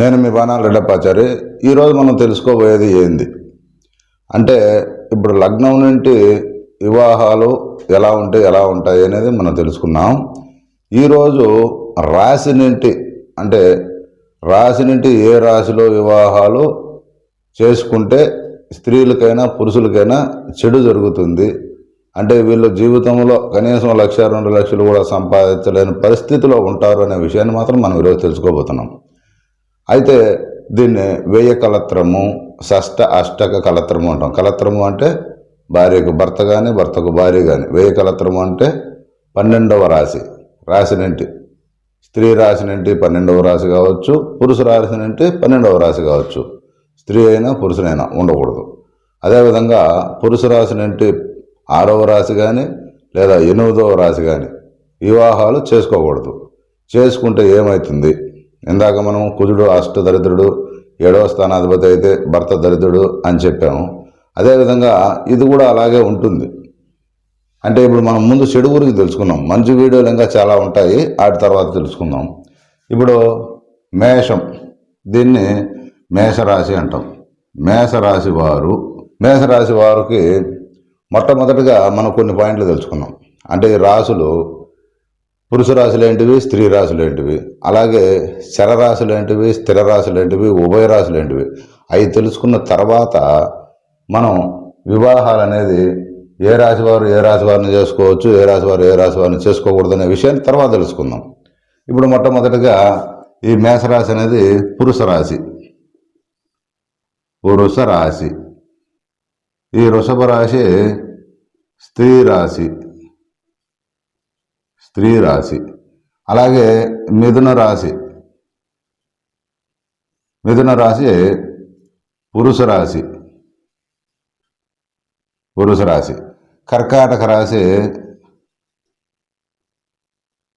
నేను మీ బాణాలు రెడ్డప్పాచారి ఈరోజు మనం తెలుసుకోబోయేది ఏంది? అంటే ఇప్పుడు లగ్నం నుండి వివాహాలు ఎలా ఉంటే ఎలా ఉంటాయి అనేది మనం తెలుసుకున్నాం. ఈరోజు రాశి నుండి అంటే రాశి నుండి ఏ రాశిలో వివాహాలు చేసుకుంటే స్త్రీలకైనా పురుషులకైనా చెడు జరుగుతుంది. అంటే వీళ్ళు జీవితంలో కనీసం లక్ష రెండు లక్షలు కూడా సంపాదించలేని పరిస్థితిలో ఉంటారు అనే విషయాన్ని మాత్రం మనం ఈరోజు తెలుసుకోబోతున్నాం. అయితే దీన్ని వెయ్య కలత్రము షష్ట అష్టక కలత్రము అంటాం. కలత్రము అంటే భార్యకు భర్త కానీ భర్తకు భార్య కానీ వెయ్య కలత్రము అంటే పన్నెండవ రాశి. రాశినింటి స్త్రీ రాశినింటి పన్నెండవ రాశి కావచ్చు పురుష రాశినింటి పన్నెండవ రాశి కావచ్చు. స్త్రీ అయినా పురుషునైనా ఉండకూడదు. అదేవిధంగా పురుష రాశినింటి ఆరవ రాశి కానీ లేదా ఎనిమిదవ రాశి కానీ వివాహాలు చేసుకోకూడదు. చేసుకుంటే ఏమవుతుంది ఇందాక మనం కుజుడు అష్ట దరిద్రుడు ఏడవ స్థానాధిపతి అయితే భర్త దరిద్రుడు అని చెప్పాము. అదేవిధంగా ఇది కూడా అలాగే ఉంటుంది. అంటే ఇప్పుడు మనం ముందు చెడు గురించి తెలుసుకున్నాం మంచి వీడియోలు ఇంకా చాలా ఉంటాయి. వాటి తర్వాత తెలుసుకుందాం. ఇప్పుడు మేషం. దీన్ని మేషరాశి అంటాం. మేషరాశి వారు మేషరాశి వారికి మొట్టమొదటిగా మనం కొన్ని పాయింట్లు తెలుసుకున్నాం అంటే ఈ రాసులు పురుష రాశులేంటివి స్త్రీ రాశులేంటివి అలాగే శరరాశులేంటివి స్థిర రాశులేంటివి ఉభయ రాశులేంటివి అవి తెలుసుకున్న తర్వాత మనం వివాహాలు అనేది ఏ రాశి వారు ఏ రాశి వారిని చేసుకోవచ్చు ఏ రాశి వారు ఏ రాశి వారిని చేసుకోకూడదు అనే విషయాన్ని తర్వాత తెలుసుకుందాం. ఇప్పుడు మొట్టమొదటిగా ఈ మేషరాశి అనేది పురుష రాశి పురుష రాశి ఈ వృషభ రాశి స్త్రీ రాశి స్త్రీ రాశి. అలాగే మిథున రాశి. మిథున రాశి పురుష రాశి. పురుష రాశి. కర్కాటక రాశి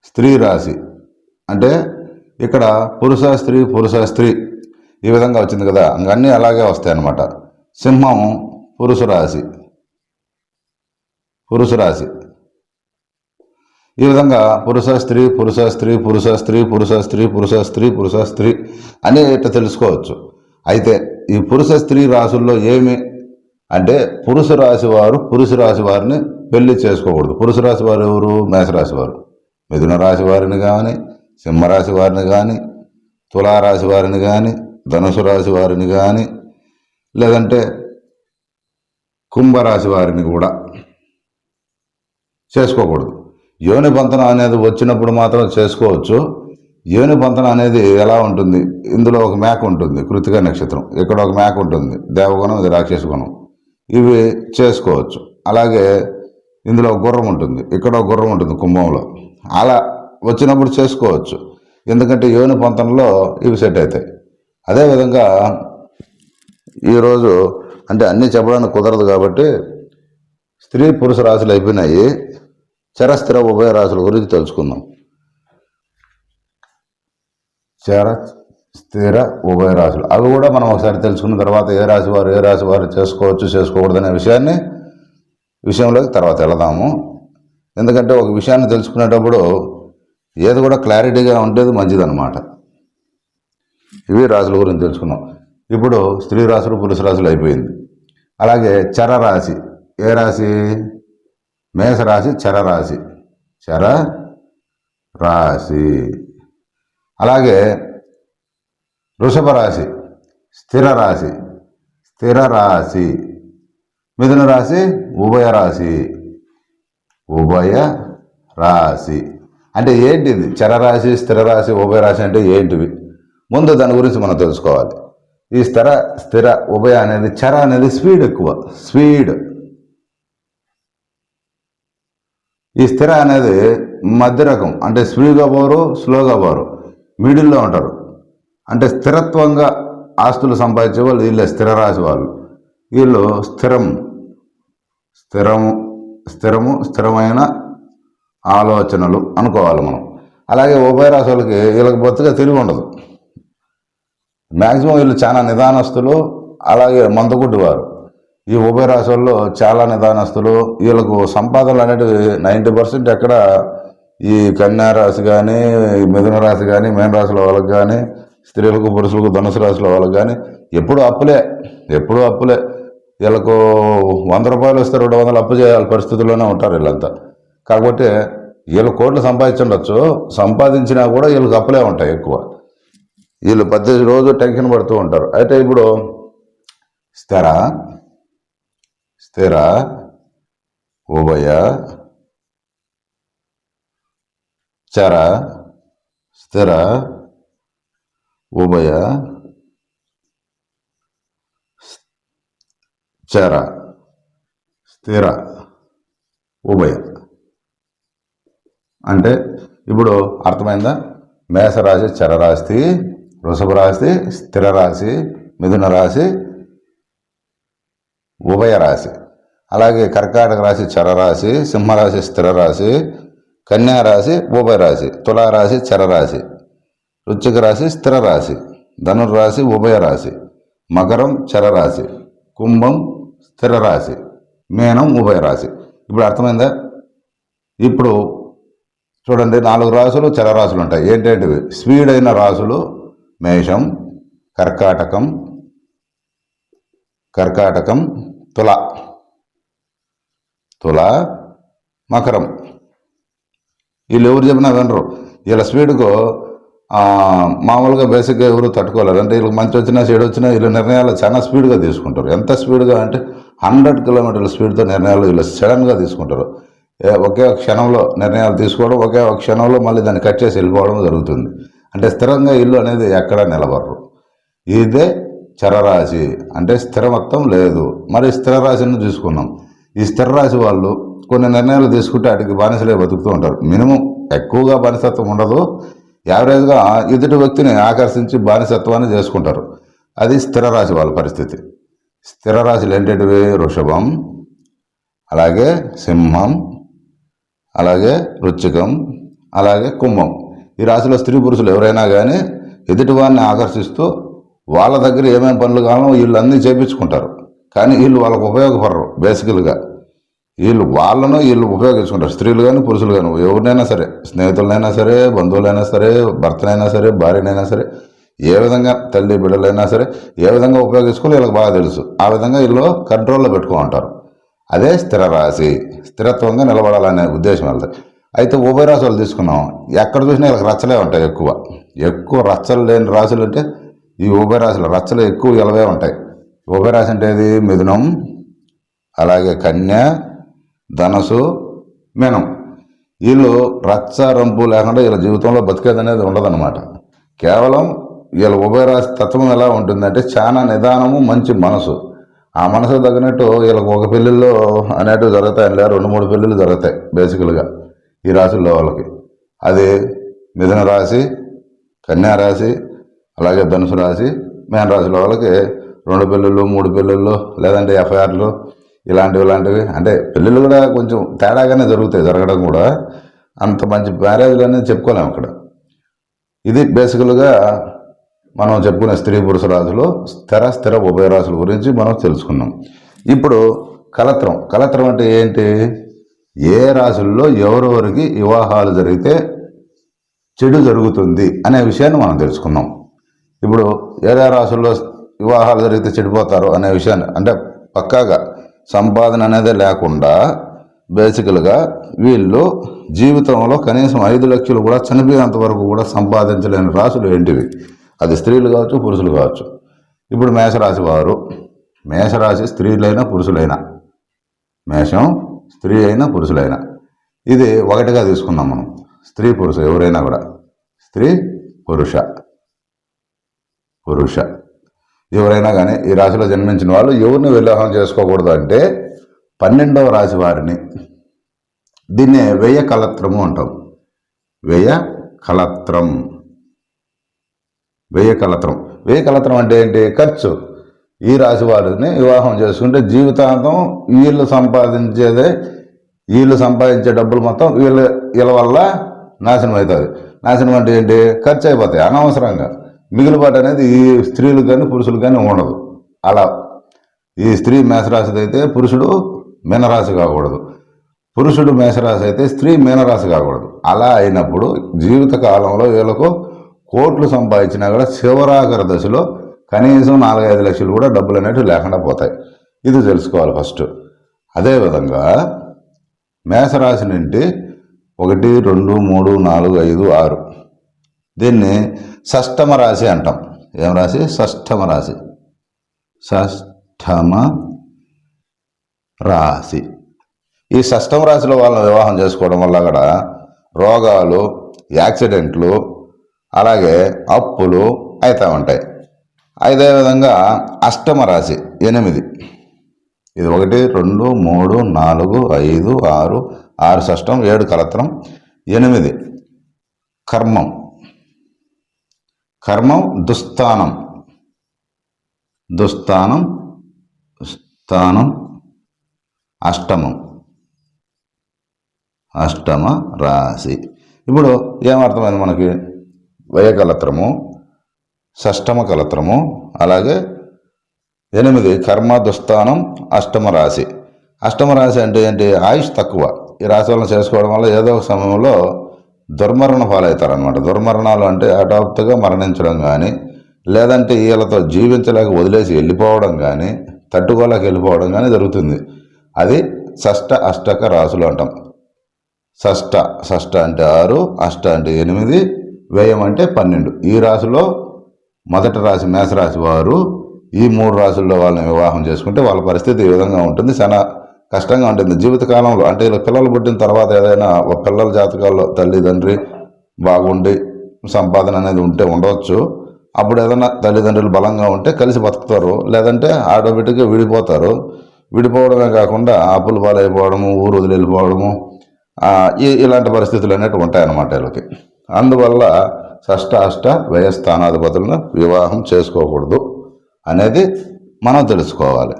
స్త్రీ రాశి. అంటే ఇక్కడ పురుష స్త్రీ పురుష స్త్రీ ఈ విధంగా వచ్చింది కదా. అన్నీ అలాగే వస్తాయి అన్నమాట. సింహం పురుష రాశి. పురుష రాశి. ఈ విధంగా పురుష స్త్రీ పురుష స్త్రీ పురుష స్త్రీ పురుష స్త్రీ పురుష స్త్రీ పురుష స్త్రీ అని ఇట్లా తెలుసుకోవచ్చు. అయితే ఈ పురుష స్త్రీ రాశుల్లో ఏమి అంటే పురుష రాశి వారు పురుష రాశి వారిని పెళ్ళి చేసుకోకూడదు. పురుష రాశి వారు ఎవరు? మేషరాశి వారు మిథున రాశి వారిని కానీ సింహరాశి వారిని కానీ తులారాశి వారిని కానీ ధనుసు రాశి వారిని కానీ లేదంటే కుంభరాశి వారిని కూడా చేసుకోకూడదు. యోని బంధన అనేది వచ్చినప్పుడు మాత్రం చేసుకోవచ్చు. యోని బంధన అనేది ఎలా ఉంటుంది? ఇందులో ఒక మేక ఉంటుంది కృతిక నక్షత్రం. ఇక్కడ ఒక మేక ఉంటుంది దేవగుణం ఇది రాక్షస గుణం. ఇవి చేసుకోవచ్చు. అలాగే ఇందులో గుర్రం ఉంటుంది ఇక్కడ ఒక గుర్రం ఉంటుంది కుంభంలో. అలా వచ్చినప్పుడు చేసుకోవచ్చు. ఎందుకంటే యోని పంతంలో ఇవి సెట్ అవుతాయి. అదేవిధంగా ఈరోజు అంటే అన్నీ చెప్పడానికి కుదరదు కాబట్టి స్త్రీ పురుష రాశులు అయిపోయినాయి. చరస్థిర ఉభయ రాశుల గురించి తెలుసుకుందాం. చర స్థిర ఉభయ రాశులు. అవి కూడా మనం ఒకసారి తెలుసుకున్న తర్వాత ఏ రాశి వారు ఏ రాశి వారు చేసుకోవచ్చు చేసుకోకూడదు అనే విషయాన్ని విషయంలోకి తర్వాత వెళదాము. ఎందుకంటే ఒక విషయాన్ని తెలుసుకునేటప్పుడు ఏది కూడా క్లారిటీగా ఉండేది మంచిదన్నమాట. ఇవి రాశుల గురించి తెలుసుకున్నాం. ఇప్పుడు స్త్రీ రాశులు పురుష రాశులు అయిపోయింది. అలాగే చర రాశి. ఏ రాశి? మేషరాశి చర రాశి చర రాశి అలాగే వృషభ రాశి స్థిర రాశి స్థిర రాశి మిథున రాశి ఉభయ రాశి ఉభయ రాశి అంటే ఏంటిది? చరరాశి స్థిర రాశి ఉభయ రాశి అంటే ఏంటివి? ముందు దాని గురించి మనం తెలుసుకోవాలి. ఈ స్థిర స్థిర ఉభయ అనేది చర అనేది స్పీడ్ ఎక్కువ. స్పీడ్. ఈ స్థిర అనేది మధ్య రకం. అంటే స్పీడ్గా పోరు స్లోగా పోరు. మిడిల్లో ఉంటారు. అంటే స్థిరత్వంగా ఆస్తులు సంపాదించే వాళ్ళు వీళ్ళే స్థిర రాశి వాళ్ళు. వీళ్ళు స్థిరం. స్థిరము స్థిరము స్థిరమైన ఆలోచనలు అనుకోవాలి మనం. అలాగే ఉభయ రాశి వాళ్ళకి వీళ్ళకి బొత్తుగా తెలివి ఉండదు. మ్యాక్సిమం వీళ్ళు చాలా నిదానస్తులు అలాగే మందగుడ్డి వారు ఈ ఉభయ రాశుల్లో చాలా నిదానస్తులు వీళ్ళకు సంపాదనలు అనేటివి నైంటీ పర్సెంట్ ఎక్కడ ఈ కన్యా రాశి కానీ మిథున రాశి కానీ మేన రాశుల వాళ్ళకి కానీ స్త్రీలకు పురుషులకు ధనుసు రాశుల వాళ్ళకి కానీ ఎప్పుడు అప్పులే ఎప్పుడు అప్పులే. వీళ్ళకు వంద రూపాయలు వస్తే రెండు వందలు అప్పు చేయాలి పరిస్థితుల్లోనే ఉంటారు వీళ్ళంతా. కాకపోతే వీళ్ళు కోట్లు సంపాదించుండొచ్చు సంపాదించినా కూడా వీళ్ళకి అప్పులే ఉంటాయి ఎక్కువ. వీళ్ళు ప్రతి రోజు టెన్షన్ పడుతూ ఉంటారు. అయితే ఇప్పుడు స్థిర స్థిర ఉభయ చర స్థిర ఉభయ చర స్థిర ఉభయ. అంటే ఇప్పుడు అర్థమైందా? మేషరాశి చరరాశి వృషభ రాశి స్థిర రాశి మిథున రాశి ఉభయ రాశి. అలాగే కర్కాటక రాశి చరరాశి సింహరాశి స్థిరరాశి కన్యారాశి కన్యా ఉభయ రాశి తులారాశి చరరాశి రుచిక రాశి స్థిరరాశి ధనుర్రాశి ఉభయ రాశి మకరం చరరాశి కుంభం స్థిరరాశి మేనం ఉభయరాశి ఉభయ రాశి. ఇప్పుడు అర్థమైందా? ఇప్పుడు చూడండి నాలుగు రాసులు చరరాశులు ఉంటాయి. ఏంటంటే స్పీడ్ అయిన రాసులు మేషం కర్కాటకం కర్కాటకం తుల. తుల మకరం. వీళ్ళు ఎవరు చెప్పినా వినరు. వీళ్ళ స్పీడ్కు మామూలుగా బేసిక్గా ఎవరు తట్టుకోలేరు. అంటే వీళ్ళకి మంచి వచ్చినా చెడు వచ్చినా వీళ్ళ నిర్ణయాలు చాలా స్పీడ్గా తీసుకుంటారు. ఎంత స్పీడ్గా అంటే హండ్రెడ్ కిలోమీటర్ల స్పీడ్తో నిర్ణయాలు వీళ్ళు సడన్గా తీసుకుంటారు. ఒకే ఒక క్షణంలో నిర్ణయాలు తీసుకోవడం ఒకే ఒక క్షణంలో మళ్ళీ దాన్ని కట్ చేసి వెళ్ళిపోవడం జరుగుతుంది. అంటే స్థిరంగా ఇల్లు అనేది ఎక్కడా నిలబడరు. ఇదే చరరాశి అంటే స్థిరమత్వం లేదు. మరి స్థిర రాశిని చూసుకున్నాం ఈ స్థిర రాశి వాళ్ళు కొన్ని నిర్ణయాలు తీసుకుంటే వాటికి బానిసలే బతుకుతూ ఉంటారు. మినిమం ఎక్కువగా బానిసత్వం ఉండదు. యావరేజ్గా ఎదుటి వ్యక్తిని ఆకర్షించి బానిసత్వాన్ని చేసుకుంటారు. అది స్థిర రాశి వాళ్ళ పరిస్థితి. స్థిర రాశులు ఏంటంటివి? వృషభం అలాగే సింహం అలాగే వృచ్చికం అలాగే కుంభం. ఈ రాశిలో స్త్రీ పురుషులు ఎవరైనా కానీ ఎదుటి వారిని ఆకర్షిస్తూ వాళ్ళ దగ్గర ఏమేమి పనులు కావాలో వీళ్ళు అన్నీ చేపించుకుంటారు. కానీ వీళ్ళు వాళ్ళకు ఉపయోగపడరు బేసికల్గా. వీళ్ళు వాళ్ళను వీళ్ళు ఉపయోగించుకుంటారు. స్త్రీలు కానీ పురుషులు కానీ ఎవరినైనా సరే స్నేహితులైనా సరే బంధువులైనా సరే భర్తనైనా సరే భార్యనైనా సరే ఏ విధంగా తల్లి బిడ్డలైనా సరే ఏ విధంగా ఉపయోగించుకోవాలి వీళ్ళకి బాగా తెలుసు. ఆ విధంగా వీళ్ళు కంట్రోల్లో పెట్టుకుంటారు అదే స్థిర రాశి స్థిరత్వంగా నిలబడాలనే ఉద్దేశం వెళ్తాయి అయితే ఉభయ రాశులు తీసుకున్నాం. ఎక్కడ చూసినా వీళ్ళకి రచ్చలే ఉంటాయి ఎక్కువ. ఎక్కువ రచ్చలు లేని రాశులు అంటే ఈ ఉభయరాశులు రచ్చలు ఎక్కువ ఇలవే ఉంటాయి. ఉభయరాశి అంటే ఏది? మిథునం అలాగే కన్య ధనసు మీనం. వీళ్ళు రచ్చ రంపు లేకుండా వీళ్ళ జీవితంలో బతికేది అనేది ఉండదన్నమాట. కేవలం వీళ్ళ ఉభయ రాశి తత్వం ఎలా ఉంటుందంటే చాలా నిదానము మంచి మనసు. ఆ మనసు తగినట్టు వీళ్ళకి ఒక పెళ్ళిళ్ళు అనేటివి జరుగుతాయి లేదా రెండు మూడు పెళ్ళిళ్ళు జరుగుతాయి బేసికల్గా ఈ రాశుల్లో వాళ్ళకి. అది మిథున రాశి కన్యా రాశి అలాగే ధనుసు రాశి మేన రాశుల వాళ్ళకి రెండు పెళ్ళిళ్ళు మూడు పెళ్ళిళ్ళు లేదంటే ఎఫ్ఐఆర్లు ఇలాంటివి ఇలాంటివి. అంటే పెళ్ళిళ్ళు కూడా కొంచెం తేడాగానే జరుగుతాయి జరగడం కూడా. అంత మంచి మ్యారేజ్లు అనేది చెప్పుకోలేము అక్కడ. ఇది బేసికల్గా మనం చెప్పుకునే స్త్రీ పురుష రాశులు స్థిర స్థిర ఉభయ రాశుల గురించి మనం తెలుసుకున్నాం. ఇప్పుడు కలత్రం. కలత్రం అంటే ఏంటి? ఏ రాశుల్లో ఎవరెవరికి వివాహాలు జరిగితే చెడు జరుగుతుంది అనే విషయాన్ని మనం తెలుసుకున్నాం. ఇప్పుడు ఏదే రాశుల్లో వివాహాలు జరిగితే చెడిపోతారు అనే విషయాన్ని అంటే పక్కాగా సంపాదన అనేది లేకుండా బేసికల్గా వీళ్ళు జీవితంలో కనీసం ఐదు లక్షలు కూడా చనిపోయేంత వరకు కూడా సంపాదించలేని రాశులు ఏంటివి? అది స్త్రీలు కావచ్చు పురుషులు కావచ్చు. ఇప్పుడు మేషరాశి వారు మేషరాశి స్త్రీలైనా పురుషులైనా మేషం స్త్రీ అయినా పురుషులైనా. ఇది ఒకటిగా తీసుకున్నాం మనం. స్త్రీ పురుష ఎవరైనా కూడా. స్త్రీ పురుష. పురుష. ఎవరైనా కానీ ఈ రాశిలో జన్మించిన వాళ్ళు ఎవరిని వివాహం చేసుకోకూడదు అంటే పన్నెండవ రాశి వారిని. దీన్నే వ్యయ కలత్రము అంటాం. వ్యయ కలత్రం వ్యయ కలత్రం వ్యయ కలత్రం అంటే ఏంటి? ఖర్చు. ఈ రాశి వారిని వివాహం చేసుకుంటే జీవితాంతం వీళ్ళు సంపాదించేదే వీళ్ళు సంపాదించే డబ్బులు మొత్తం వీళ్ళ వీళ్ళ వల్ల నాశనం అవుతుంది. నాశనం అంటే ఏంటి? ఖర్చు అయిపోతాయి అనవసరంగా. మిగిలిపాటు అనేది ఈ స్త్రీలకు కానీ పురుషులకు కానీ ఉండదు. అలా. ఈ స్త్రీ మేషరాశిది అయితే పురుషుడు మీనరాశి కాకూడదు. పురుషుడు మేషరాశి అయితే స్త్రీ మీనరాశి కాకూడదు. అలా అయినప్పుడు జీవిత కాలంలో వీళ్ళకు కోట్లు సంపాదించినా కూడా శివరాకర దశలో కనీసం నాలుగైదు లక్షలు కూడా డబ్బులు అనేవి లేకుండా పోతాయి. ఇది తెలుసుకోవాలి ఫస్ట్. అదేవిధంగా మేషరాశి నుండి ఒకటి రెండు మూడు నాలుగు ఐదు ఆరు దీన్ని షష్టమ రాశి అంటాం. ఏం రాశి? షష్టమ రాశి. షష్టమ రాశి. ఈ షష్టమ రాశిలో వాళ్ళని వివాహం చేసుకోవడం వల్ల కూడా రోగాలు యాక్సిడెంట్లు అలాగే అప్పులు అవుతూ ఉంటాయి. అదే విధంగా అష్టమ రాశి ఎనిమిది. ఇది ఒకటి రెండు మూడు నాలుగు ఐదు ఆరు ఆరు షష్టం ఏడు కలత్రం ఎనిమిది. కర్మం. కర్మం దుస్థానం. దుస్థానం స్థానం అష్టమం. అష్టమ రాశి. ఇప్పుడు ఏమర్థమైంది మనకి? వ్యయకలత్రము షష్టమ కలత్రము అలాగే ఎనిమిది కర్మ దుస్థానం అష్టమ రాశి. అష్టమ రాశి అంటే ఏంటి? ఆయుష్ తక్కువ. ఈ రాశి వలన చేసుకోవడం వల్ల ఏదో ఒక సమయంలో దుర్మరణ పాలవుతారనమాట దుర్మరణాలు అంటే హఠాత్తుగా మరణించడం కానీ లేదంటే వీళ్ళతో జీవించలేక వదిలేసి వెళ్ళిపోవడం కానీ తట్టుకోలేక వెళ్ళిపోవడం కానీ జరుగుతుంది. అది షష్ట అష్టక రాసులు అంటాం. షష్ట షష్ట అంటే ఆరు అష్ట అంటే ఎనిమిది వ్యయం అంటే పన్నెండు. ఈ రాశిలో మొదటి రాశి మేషరాశి వారు ఈ మూడు రాశుల్లో వాళ్ళని వివాహం చేసుకుంటే వాళ్ళ పరిస్థితి ఈ విధంగా ఉంటుంది. చాలా కష్టంగా ఉంటుంది. జీవితకాలంలో అంటే ఇలా పిల్లలు పుట్టిన తర్వాత ఏదైనా ఒక పిల్లల జాతకాల్లో తల్లిదండ్రి బాగుండి సంపాదన అనేది ఉంటే ఉండవచ్చు. అప్పుడు ఏదైనా తల్లిదండ్రులు బలంగా ఉంటే కలిసి బతుకుతారు. లేదంటే ఆటోమేటిక్గా విడిపోతారు. విడిపోవడమే కాకుండా అప్పులు పాలైపోవడము ఊరు వదిలి వెళ్ళిపోవడము ఈ ఇలాంటి పరిస్థితులు అనేవి ఉంటాయన్నమాట వీళ్ళకి. అందువల్ల షష్ట అష్ట వ్యయ స్థానాధిపతులను వివాహం చేసుకోకూడదు అనేది మనం తెలుసుకోవాలి.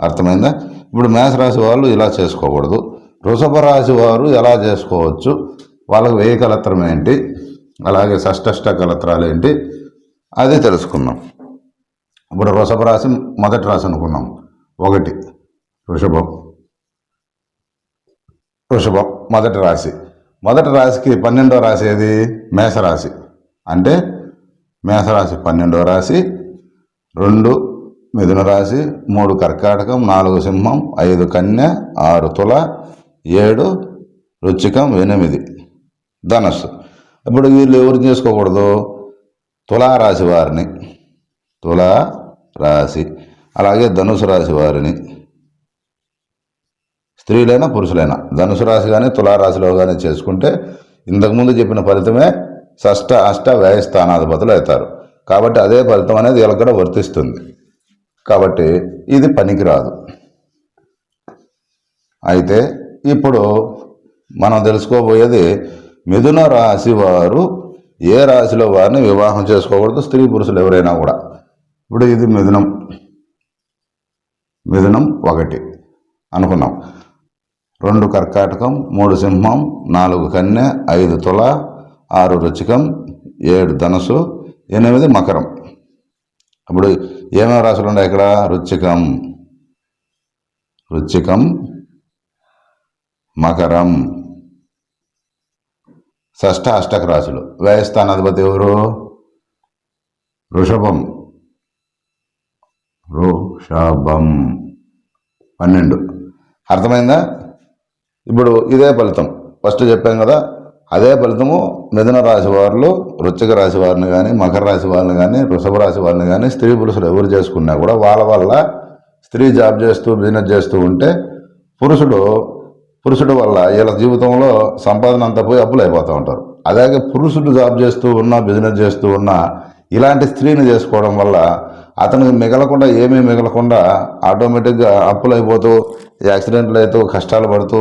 అర్థమైందా? ఇప్పుడు మేషరాశి వాళ్ళు ఇలా చేసుకోకూడదు. వృషభ రాశి వారు ఎలా చేసుకోవచ్చు? వాళ్ళకి వ్యయ కలత్రం ఏంటి? అలాగే షష్టష్ట కలత్రాలు ఏంటి? అది తెలుసుకుందాం ఇప్పుడు వృషభ రాశి మొదటి రాశి అనుకున్నాం. ఒకటి వృషభం. వృషభం మొదటి రాశి. మొదటి రాశికి పన్నెండో రాశి ఏది? మేషరాశి అంటే మేషరాశి పన్నెండో రాశి. రెండు మిథున రాశి మూడు కర్కాటకం నాలుగు సింహం ఐదు కన్య ఆరు తుల ఏడు రుచికం ఎనిమిది ధనస్సు. ఇప్పుడు వీళ్ళు ఎవరు చేసుకోకూడదు? తులారాశి వారిని. తులా రాశి అలాగే ధనుసు రాశి వారిని. స్త్రీలైనా పురుషులైనా. ధనుసు రాశి కానీ తులారాశిలో కానీ చేసుకుంటే ఇంతకుముందు చెప్పిన ఫలితమే షష్ట అష్ట వ్యయస్థానాధిపతులు అవుతారు. కాబట్టి అదే ఫలితం అనేది వీళ్ళకి కూడా వర్తిస్తుంది. కాబట్టి ఇది పనికిరాదు. అయితే ఇప్పుడు మనం తెలుసుకోబోయేది మిథున రాశి వారు ఏ రాశిలో వారిని వివాహం చేసుకోకూడదు స్త్రీ పురుషులు ఎవరైనా కూడా. ఇప్పుడు ఇది మిథునం. మిథునం ఒకటి అనుకున్నాం. రెండు కర్కాటకం మూడు సింహం నాలుగు కన్య ఐదు తుల ఆరు రుచికం ఏడు ధనుసు ఎనిమిది మకరం. ఇప్పుడు ఏమేమి రాశులు ఉన్నాయి ఇక్కడ? రుచికం. రుచికం మకరం. షష్ఠ అష్టక రాశులు. వ్యయస్థానాధిపతి ఎవరు? వృషభం వృషభం పన్నెండు. అర్థమైందా? ఇప్పుడు ఇదే ఫలితం. ఫస్ట్ చెప్పాం కదా అదే ఫలితము మిథున రాశి వారిలో వృచ్చిక రాశి వారిని కానీ మకర రాశి వారిని కానీ వృషభ రాశి వారిని కానీ స్త్రీ పురుషులు ఎవరు చేసుకున్నా కూడా వాళ్ళ వల్ల స్త్రీ జాబ్ చేస్తూ బిజినెస్ చేస్తూ ఉంటే పురుషుడు పురుషుడు వల్ల వీళ్ళ జీవితంలో సంపాదన అంతా పోయి అప్పులు అయిపోతూ ఉంటారు. అలాగే పురుషుడు జాబ్ చేస్తూ ఉన్నా బిజినెస్ చేస్తూ ఉన్నా ఇలాంటి స్త్రీని చేసుకోవడం వల్ల అతనికి మిగలకుండా ఏమీ మిగలకుండా ఆటోమేటిక్గా అప్పులు అయిపోతూ యాక్సిడెంట్లు అవుతూ కష్టాలు పడుతూ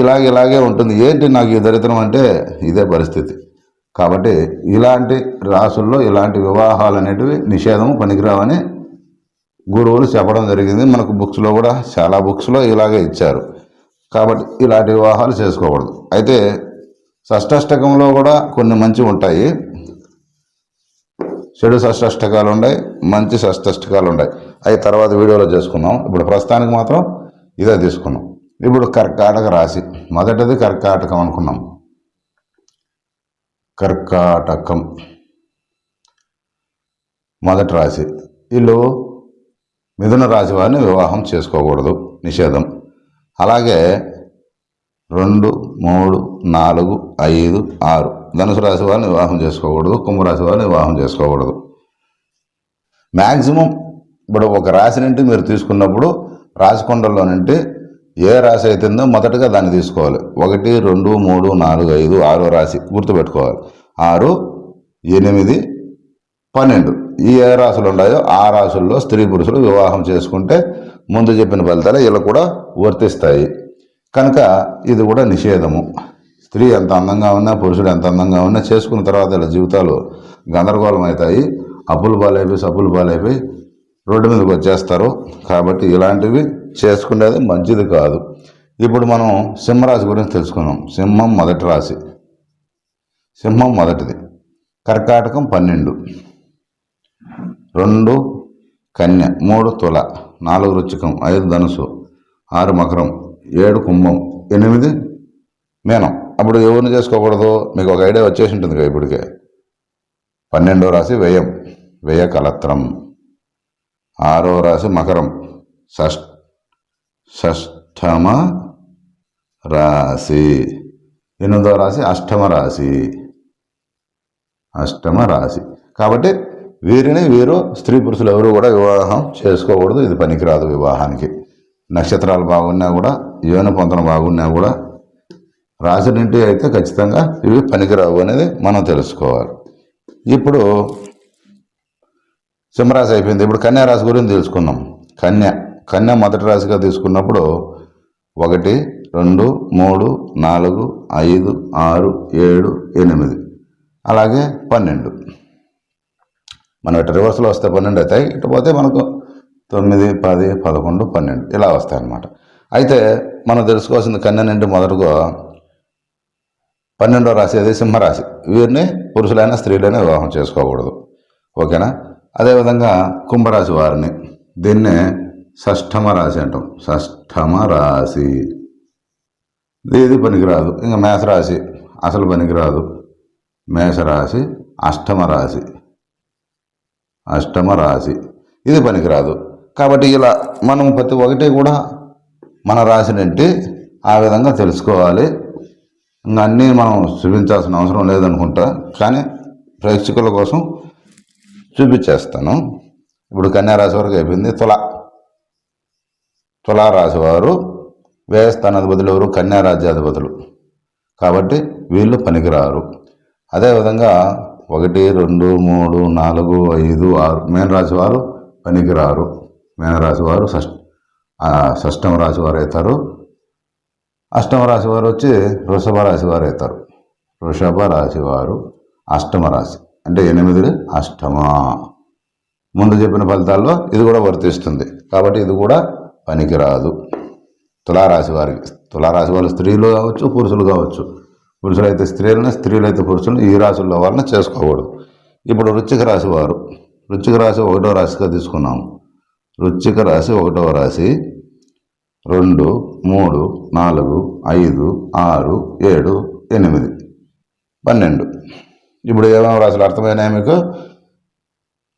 ఇలాగే ఇలాగే ఉంటుంది. ఏంటి నాకు ఈ దరిద్రం అంటే ఇదే పరిస్థితి. కాబట్టి ఇలాంటి రాసుల్లో ఇలాంటి వివాహాలు అనేటివి నిషేధము పనికిరావని గురువులు చెప్పడం జరిగింది. మనకు బుక్స్లో కూడా చాలా బుక్స్లో ఇలాగే ఇచ్చారు. కాబట్టి ఇలాంటి వివాహాలు చేసుకోకూడదు. అయితే షష్టాష్టకంలో కూడా కొన్ని మంచి ఉంటాయి. చెడు షష్టాష్టకాలు ఉన్నాయి మంచి షష్టాష్టకాలు ఉన్నాయి అవి తర్వాత వీడియోలో చేసుకున్నాం ఇప్పుడు ప్రస్తుతానికి మాత్రం ఇదే తీసుకున్నాం. ఇప్పుడు కర్కాటక రాశి. మొదటిది కర్కాటకం అనుకున్నాం. కర్కాటకం. మొదటి రాశి. వీళ్ళు మిథున రాశి వారిని వివాహం చేసుకోకూడదు. నిషేధం. అలాగే రెండు మూడు నాలుగు ఐదు ఆరు. ధనుసు రాశి వారిని వివాహం చేసుకోకూడదు. కుంభరాశి వారిని వివాహం చేసుకోకూడదు. మ్యాక్సిమం ఇప్పుడు ఒక రాశి నుండి మీరు తీసుకున్నప్పుడు రాశికొండల్లో నుండి ఏ రాశి అయితేందో మొదటగా దాన్ని తీసుకోవాలి. ఒకటి రెండు మూడు నాలుగు ఐదు ఆరో రాశి గుర్తుపెట్టుకోవాలి. ఆరు ఎనిమిది పన్నెండు. ఈ ఏ రాశులు ఉన్నాయో ఆ రాశుల్లో స్త్రీ పురుషులు వివాహం చేసుకుంటే ముందు చెప్పిన ఫలితాలు ఇలా కూడా వర్తిస్తాయి. కనుక ఇది కూడా నిషేధము. స్త్రీ ఎంత అందంగా ఉన్నా పురుషుడు ఎంత అందంగా ఉన్నా చేసుకున్న తర్వాత వీళ్ళ జీవితాలు గందరగోళం అవుతాయి. అప్పులు పాలైపోయి సప్పులు పాలైపోయి రోడ్డు మీదకి వచ్చేస్తారు. కాబట్టి ఇలాంటివి చేసుకునేది మంచిది కాదు. ఇప్పుడు మనం సింహరాశి గురించి తెలుసుకున్నాం సింహం మొదటి రాశి. సింహం మొదటిది. కర్కాటకం పన్నెండు. రెండు కన్య. మూడు తుల. నాలుగు రుచికం. ఐదు ధనుసు. ఆరు మకరం. ఏడు కుంభం. ఎనిమిది మేనం. అప్పుడు ఎవరిని చేసుకోకూడదు? మీకు ఒక ఐడియా వచ్చేసి ఉంటుంది కదా ఇప్పటికే. పన్నెండో రాశి వ్యయం. వ్యయ కలత్రం ఆరో రాశి మకరం. షష్ షష్ఠమ రాశి ఎనిమిదవ రాశి అష్టమ రాశి. అష్టమ రాశి. కాబట్టి వీరిని వీరు స్త్రీ పురుషులు ఎవరు కూడా వివాహం చేసుకోకూడదు. ఇది పనికిరాదు వివాహానికి. నక్షత్రాలు బాగున్నా కూడా యోన పొంతన బాగున్నా కూడా రాశి నుండి అయితే ఖచ్చితంగా ఇవి పనికిరావు అనేది మనం తెలుసుకోవాలి. ఇప్పుడు సింహరాశి అయిపోయింది. ఇప్పుడు కన్యారాశి గురించి తెలుసుకున్నాం కన్య. కన్య మొదటి రాశిగా తీసుకున్నప్పుడు ఒకటి రెండు మూడు నాలుగు ఐదు ఆరు ఏడు ఎనిమిది. అలాగే పన్నెండు. మనం ఇటు రివర్స్లో వస్తే పన్నెండు అవుతాయి ఇటు పోతే మనకు తొమ్మిది పది పదకొండు పన్నెండు. ఇలా వస్తాయి అన్నమాట అయితే మనం తెలుసుకోవాల్సింది కన్య నుండి మొదటగా పన్నెండో రాశి అది సింహరాశి. వీరిని పురుషులైన స్త్రీలైనా వివాహం చేసుకోకూడదు. ఓకేనా? అదేవిధంగా కుంభరాశి వారిని దీన్నే షష్ఠమ రాశి అంటాం. షష్ఠమ రాశి ఇది పనికిరాదు. ఇంకా మేషరాశి అసలు పనికిరాదు. మేషరాశి అష్టమ రాశి అష్టమ రాశి ఇది పనికిరాదు. కాబట్టి ఇలా మనం ప్రతి ఒక్కటి కూడా మన రాశినంటే ఆ విధంగా తెలుసుకోవాలి. ఇంకా అన్నీ మనం చూపించాల్సిన అవసరం లేదనుకుంటా. కానీ ప్రేక్షకుల కోసం చూపించేస్తాను. ఇప్పుడు కన్యా రాశి వరకు అయిపోయింది. తుల తులారాశి వారు వ్యయస్థానాధిపతులు ఎవరు కన్యా రాజ్యాధిపతులు కాబట్టి వీళ్ళు పనికిరారు. అదేవిధంగా ఒకటి రెండు మూడు నాలుగు ఐదు ఆరు మీనరాశి వారు పనికిరారు. మీనరాశి వారు షష్ షష్టమ రాశి వారు అవుతారు. అష్టమ రాశి వారు వచ్చి వృషభ రాశి వారు అవుతారు. వృషభ రాశి వారు అష్టమ రాశి అంటే ఎనిమిది అష్టమ. ముందు చెప్పిన ఫలితాల్లో ఇది కూడా వర్తిస్తుంది. కాబట్టి ఇది కూడా పనికిరాదు. తులారాశి వారికి తులారాశి వారు స్త్రీలు కావచ్చు పురుషులు కావచ్చు. పురుషులు అయితే స్త్రీలను స్త్రీలు అయితే పురుషులు ఈ రాశుల్లో వాళ్ళని చేసుకోకూడదు. ఇప్పుడు రుచిక రాశి వారు రుచిక రాశి ఒకటో రాశిగా తీసుకున్నాము. రుచిక రాశి ఒకటవ రాశి రెండు మూడు నాలుగు ఐదు ఆరు ఏడు ఎనిమిది పన్నెండు. ఇప్పుడు ఏమేమి రాశులు అర్థమైనాయి మీకు?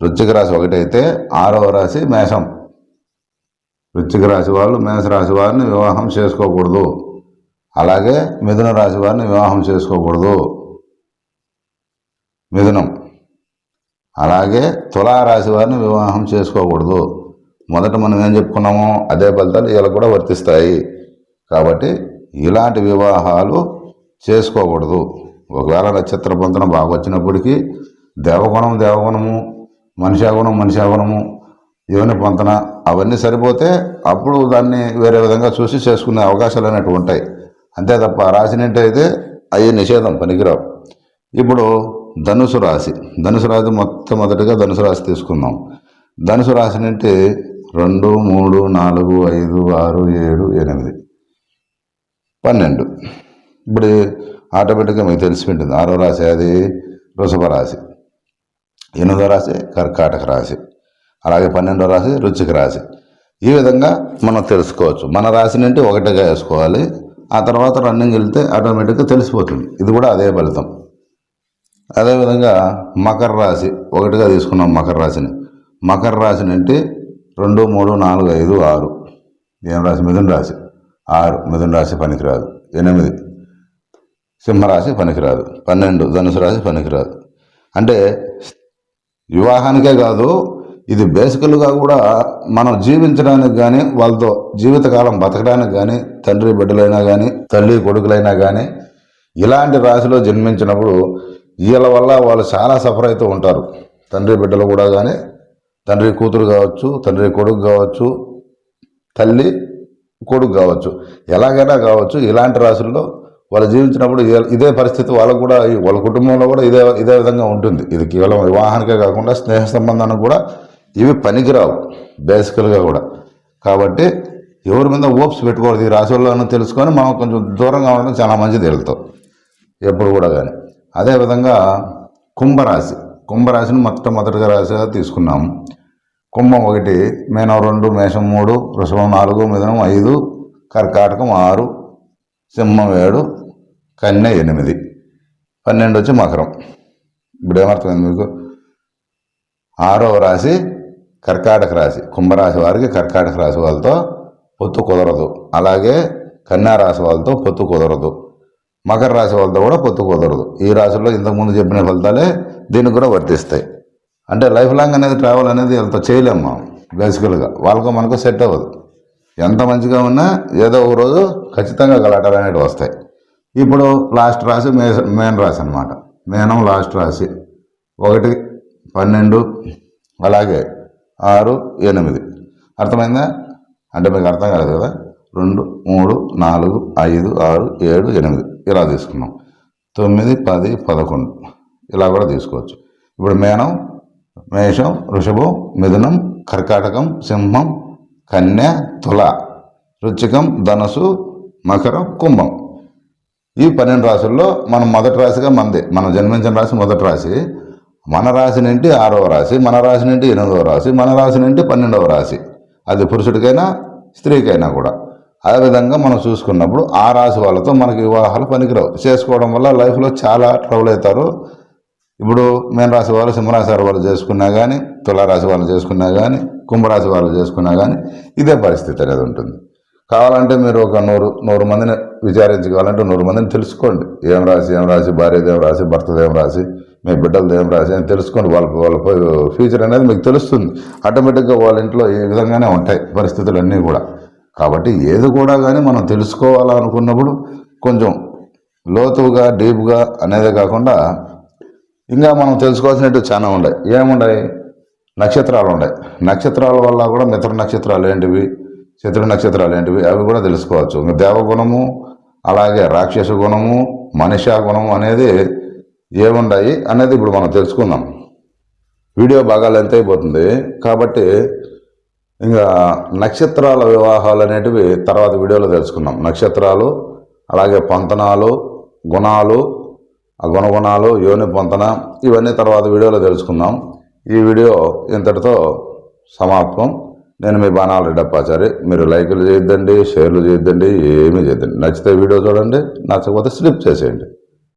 రుచిక రాశి ఒకటైతే ఆరవ రాశి మేషం. వృత్తిక రాశి వాళ్ళు మేష రాశి వారిని వివాహం చేసుకోకూడదు. అలాగే మిథున రాశి వారిని వివాహం చేసుకోకూడదు. మిథునం. అలాగే తులారాశి వారిని వివాహం చేసుకోకూడదు. మొదట మనం ఏం చెప్పుకున్నామో అదే ఫలితాలు ఇలా కూడా వర్తిస్తాయి. కాబట్టి ఇలాంటి వివాహాలు చేసుకోకూడదు. ఒకవేళ నక్షత్ర పొందడం బాగా వచ్చినప్పటికీ దేవగుణం దేవగుణము మనిషాగుణం మనిషాగుణము యోని పొంతన అవన్నీ సరిపోతే అప్పుడు దాన్ని వేరే విధంగా చూసి చేసుకునే అవకాశాలు అనేటివి ఉంటాయి. అంతే తప్ప రాసినట్టు అయితే అవి నిషేధం పనికిరావు. ఇప్పుడు ధనుసు రాశి. ధనుసు రాశి మొట్టమొదటిగా ధనుసు రాశి తీసుకుందాం. ధనుసు రాశి నుండి రెండు మూడు నాలుగు ఐదు ఆరు ఏడు ఎనిమిది పన్నెండు. ఇప్పుడు ఆటోమేటిక్గా మీకు తెలిసి ఉంటుంది ఆరో రాశి అది వృషభ రాశి. ఎనిమిదో రాశి కర్కాటక రాశి. అలాగే పన్నెండో రాశి రుచిక రాశి. ఈ విధంగా మనం తెలుసుకోవచ్చు. మన రాశి నుండి ఒకటిగా వేసుకోవాలి. ఆ తర్వాత రన్నింగ్ వెళ్తే ఆటోమేటిక్గా తెలిసిపోతుంది. ఇది కూడా అదే ఫలితం. అదేవిధంగా మకర రాశి ఒకటిగా తీసుకున్నాం మకర రాశిని. మకర రాశిని అంటే రెండు మూడు నాలుగు ఐదు ఆరు. ఏం రాశి? మిథున రాశి. ఆరు మిథున రాశి పనికిరాదు. ఎనిమిది సింహరాశి పనికిరాదు. పన్నెండు ధనుసు రాశి పనికిరాదు. అంటే వివాహానికే కాదు ఇది బేసికల్గా కూడా మనం జీవించడానికి కానీ వాళ్ళతో జీవితకాలం బతకడానికి కానీ తండ్రి బిడ్డలైనా కానీ తల్లి కొడుకులైనా కానీ ఇలాంటి రాశిలో జన్మించినప్పుడు వీళ్ళ వల్ల వాళ్ళు చాలా సఫర్ అవుతూ ఉంటారు. తండ్రి బిడ్డలు కూడా కానీ తండ్రి కూతురు కావచ్చు తండ్రి కొడుకు కావచ్చు తల్లి కొడుకు కావచ్చు ఎలాగైనా కావచ్చు ఇలాంటి రాశుల్లో వాళ్ళు జీవించినప్పుడు ఇదే- పరిస్థితి వాళ్ళకు కూడా వాళ్ళ కుటుంబంలో కూడా ఇదే ఇదే విధంగా ఉంటుంది. ఇది కేవలం వివాహానికే కాకుండా స్నేహ సంబంధానికి కూడా ఇవి పనికిరావు బేసికల్గా కూడా. కాబట్టి ఎవరి మీద ఓప్స్ పెట్టుకోవద్దు. ఈ రాశుల్లోనూ తెలుసుకొని మనం కొంచెం దూరంగా ఉండడం చాలా మంచిది వెళ్తాం ఎప్పుడు కూడా కానీ. అదేవిధంగా కుంభరాశి. కుంభరాశిని మొట్టమొదటిగా రాశిగా తీసుకున్నాము కుంభం ఒకటి మేనం రెండు మేషం మూడు వృషభం నాలుగు మిథునం ఐదు కర్కాటకం ఆరు సింహం ఏడు కన్య ఎనిమిది. పన్నెండు వచ్చి మకరం. ఇప్పుడు ఏమర్థమైంది మీకు? ఆరవ రాశి కర్కాటక రాశి కుంభరాశి వారికి కర్కాటక రాశి వాళ్ళతో పొత్తు కుదరదు. అలాగే కన్యా రాశి వాళ్ళతో పొత్తు కుదరదు. మకర రాశి వాళ్ళతో కూడా పొత్తు కుదరదు. ఈ రాశుల్లో ఇంతకుముందు చెప్పిన ఫలితాలే దీనికి కూడా వర్తిస్తాయి. అంటే లైఫ్ లాంగ్ అనేది ట్రావెల్ అనేది వీళ్ళతో చేయలేము మనం బేసికల్గా. వాళ్ళకు మనకు సెట్ అవ్వదు. ఎంత మంచిగా ఉన్నా ఏదో ఒక రోజు ఖచ్చితంగా గలాటాలు అనేవి వస్తాయి. ఇప్పుడు లాస్ట్ రాశి మే మేన్ రాశి అనమాట మేనం లాస్ట్ రాశి. ఒకటి పన్నెండు అలాగే ఆరు ఎనిమిది. అర్థమైందా? అంటే మీకు అర్థం కాలేదు కదా? రెండు మూడు నాలుగు ఐదు ఆరు ఏడు ఎనిమిది. ఇలా తీసుకున్నాం. తొమ్మిది పది పదకొండు. ఇలా కూడా తీసుకోవచ్చు. ఇప్పుడు మేనం మేషం వృషభం మిథునం కర్కాటకం సింహం కన్య తుల రుచికం ధనుసు మకరం కుంభం. ఈ పన్నెండు రాశుల్లో మనం మొదటి రాశిగా మనది మనం జన్మించిన రాశి మొదటి రాశి. మన రాశి నుండి ఆరవ రాశి మన రాశి నుండి ఎనిమిదవ రాశి మన రాశి నుండి పన్నెండవ రాశి. అది పురుషుడికైనా స్త్రీకైనా కూడా. అదేవిధంగా మనం చూసుకున్నప్పుడు ఆ రాశి వాళ్ళతో మనకి వివాహాలు పనికిరావు. చేసుకోవడం వల్ల లైఫ్లో చాలా ట్రబుల్ అవుతారు. ఇప్పుడు మేన రాశి వాళ్ళు సింహరాశి వాళ్ళు చేసుకున్నా కానీ తులారాశి వాళ్ళు చేసుకున్నా కానీ కుంభరాశి వాళ్ళు చేసుకున్నా కానీ ఇదే పరిస్థితి అనేది ఉంటుంది. కావాలంటే మీరు ఒక నూరు నూరు మందిని విచారించుకోవాలంటే నూరు మందిని తెలుసుకోండి. ఏం రాసి ఏం రాసి భార్యది రాశి రాసి భర్తది రాసి మీ బిడ్డలు ఏం రాసి తెలుసుకొని వాళ్ళ వాళ్ళ ఫ్యూచర్ అనేది మీకు తెలుస్తుంది. ఆటోమేటిక్గా వాళ్ళ ఇంట్లో ఈ విధంగానే ఉంటాయి పరిస్థితులు అన్నీ కూడా. కాబట్టి ఏది కూడా కానీ మనం తెలుసుకోవాలనుకున్నప్పుడు కొంచెం లోతుగా డీప్గా అనేదే కాకుండా ఇంకా మనం తెలుసుకోవాల్సినట్టు చాలా ఉన్నాయి. ఏమున్నాయి? నక్షత్రాలు ఉన్నాయి. నక్షత్రాల వల్ల కూడా మిత్ర నక్షత్రాలు ఏంటివి? శత్రు నక్షత్రాలు ఏంటివి? అవి కూడా తెలుసుకోవచ్చు. ఇంకా దేవగుణము అలాగే రాక్షస గుణము మనిషా గుణము అనేది ఏముండాయి అనేది ఇప్పుడు మనం తెలుసుకుందాం. వీడియో బాగా లెంత్ అయిపోతుంది. కాబట్టి ఇంకా నక్షత్రాల వివాహాలు అనేటివి తర్వాత వీడియోలో తెలుసుకుందాం. నక్షత్రాలు అలాగే పంతనాలు గుణాలు గుణగుణాలు యోని పొంతన ఇవన్నీ తర్వాత వీడియోలో తెలుసుకుందాం. ఈ వీడియో ఇంతటితో సమాప్తం. నేను మీ బాణాల రెడ్డప్పాచారి. మీరు లైకులు చేయొద్దండి షేర్లు చేయొద్దండి ఏమీ చేయొద్దండి. నచ్చితే వీడియో చూడండి నచ్చకపోతే స్లిప్ చేసేయండి.